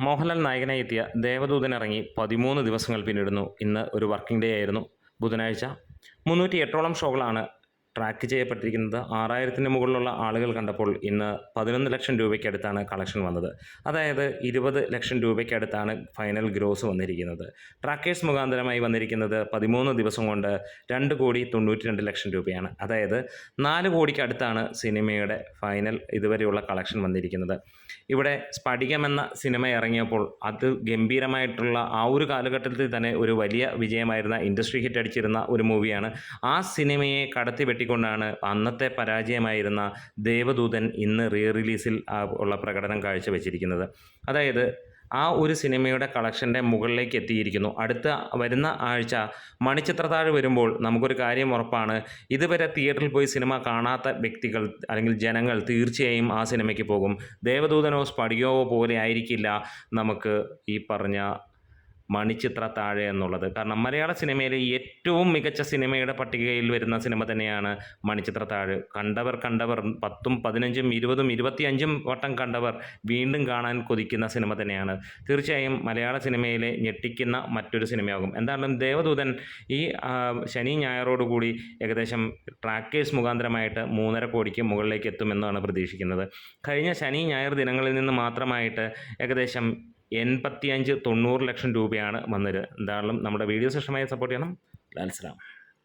മോഹൻലാൽ നായകനായി എത്തിയ ദേവദൂതൻ ഇറങ്ങി പതിമൂന്ന് ദിവസങ്ങൾ പിന്നിടുന്നു. ഇന്ന് ഒരു വർക്കിംഗ് ഡേ ആയിരുന്നു. ബുധനാഴ്ച മുന്നൂറ്റി എട്ടോളം ഷോകളാണ് ട്രാക്ക് ചെയ്യപ്പെട്ടിരിക്കുന്നത് ആറായിരത്തിന് മുകളിലുള്ള ആളുകൾ കണ്ടപ്പോൾ ഇന്ന് പതിനൊന്ന് ലക്ഷം രൂപയ്ക്കടുത്താണ് കളക്ഷൻ വന്നത്. അതായത് ഇരുപത് ലക്ഷം രൂപയ്ക്കടുത്താണ് ഫൈനൽ ഗ്രോസ് വന്നിരിക്കുന്നത്. ട്രാക്കേഴ്സ് മുഖാന്തരമായി വന്നിരിക്കുന്നത് പതിമൂന്ന് ദിവസം കൊണ്ട് രണ്ട് കോടി തൊണ്ണൂറ്റി രണ്ട് ലക്ഷം രൂപയാണ്. അതായത് നാല് കോടിക്കടുത്താണ് സിനിമയുടെ ഫൈനൽ ഇതുവരെയുള്ള കളക്ഷൻ വന്നിരിക്കുന്നത്. ഇവിടെ സ്ഫടികം എന്ന സിനിമ ഇറങ്ങിയപ്പോൾ അത് ഗംഭീരമായിട്ടുള്ള ആ ഒരു കാലഘട്ടത്തിൽ തന്നെ ഒരു വലിയ വിജയമായിരുന്ന ഇൻഡസ്ട്രി ഹിറ്റ് അടിച്ചിരുന്ന ഒരു മൂവിയാണ്. ആ സിനിമയെ കടത്തി വെട്ടിക്കൊണ്ടാണ് അന്നത്തെ പരാജയമായിരുന്ന ദേവദൂതൻ ഇന്ന് റീ റിലീസിൽ ഉള്ള പ്രകടനം കാഴ്ചവെച്ചിരിക്കുന്നത്. അതായത് ആ ഒരു സിനിമയുടെ കളക്ഷന്റെ മുകളിലേക്ക് എത്തിയിരിക്കുന്നു. അടുത്ത വരുന്ന ആഴ്ച മണിച്ചിത്രത്താഴ് വരുമ്പോൾ നമുക്കൊരു കാര്യം ഉറപ്പാണ് ഇതുവരെ തിയേറ്ററിൽ പോയി സിനിമ കാണാത്ത വ്യക്തികൾ അല്ലെങ്കിൽ ജനങ്ങൾ തീർച്ചയായും ആ സിനിമയ്ക്ക് പോകും. ദേവദൂതനോ സ്പടികയോ പോലെ ആയിരിക്കില്ല നമുക്ക് ഈ പറഞ്ഞ മണിച്ചിത്ര താഴെ എന്നുള്ളത്. കാരണം മലയാള സിനിമയിലെ ഏറ്റവും മികച്ച സിനിമയുടെ പട്ടികയിൽ വരുന്ന സിനിമ തന്നെയാണ് മണിച്ചിത്ര താഴെ. കണ്ടവർ കണ്ടവർ പത്തും പതിനഞ്ചും ഇരുപതും ഇരുപത്തിയഞ്ചും വട്ടം കണ്ടവർ വീണ്ടും കാണാൻ കൊതിക്കുന്ന സിനിമ തന്നെയാണ്. തീർച്ചയായും മലയാള സിനിമയിലെ ഞെട്ടിക്കുന്ന മറ്റൊരു സിനിമയാകും. എന്തായാലും ദേവദൂതൻ ഈ ശനി ഞായറോടുകൂടി ഏകദേശം ട്രാക്കേഴ്സ് മുഖാന്തരമായിട്ട് മൂന്നര കോടിക്ക് മുകളിലേക്ക് എത്തുമെന്നാണ് പ്രതീക്ഷിക്കുന്നത്. കഴിഞ്ഞ ശനി ഞായർ ദിനങ്ങളിൽ നിന്ന് മാത്രമായിട്ട് ഏകദേശം എൺപത്തിയഞ്ച് തൊണ്ണൂറ് ലക്ഷം രൂപയാണ് വന്നത്. എന്തായാലും നമ്മുടെ വീഡിയോ ഇഷ്ടമായി സപ്പോർട്ട് ചെയ്യണം. ലാൽസലാം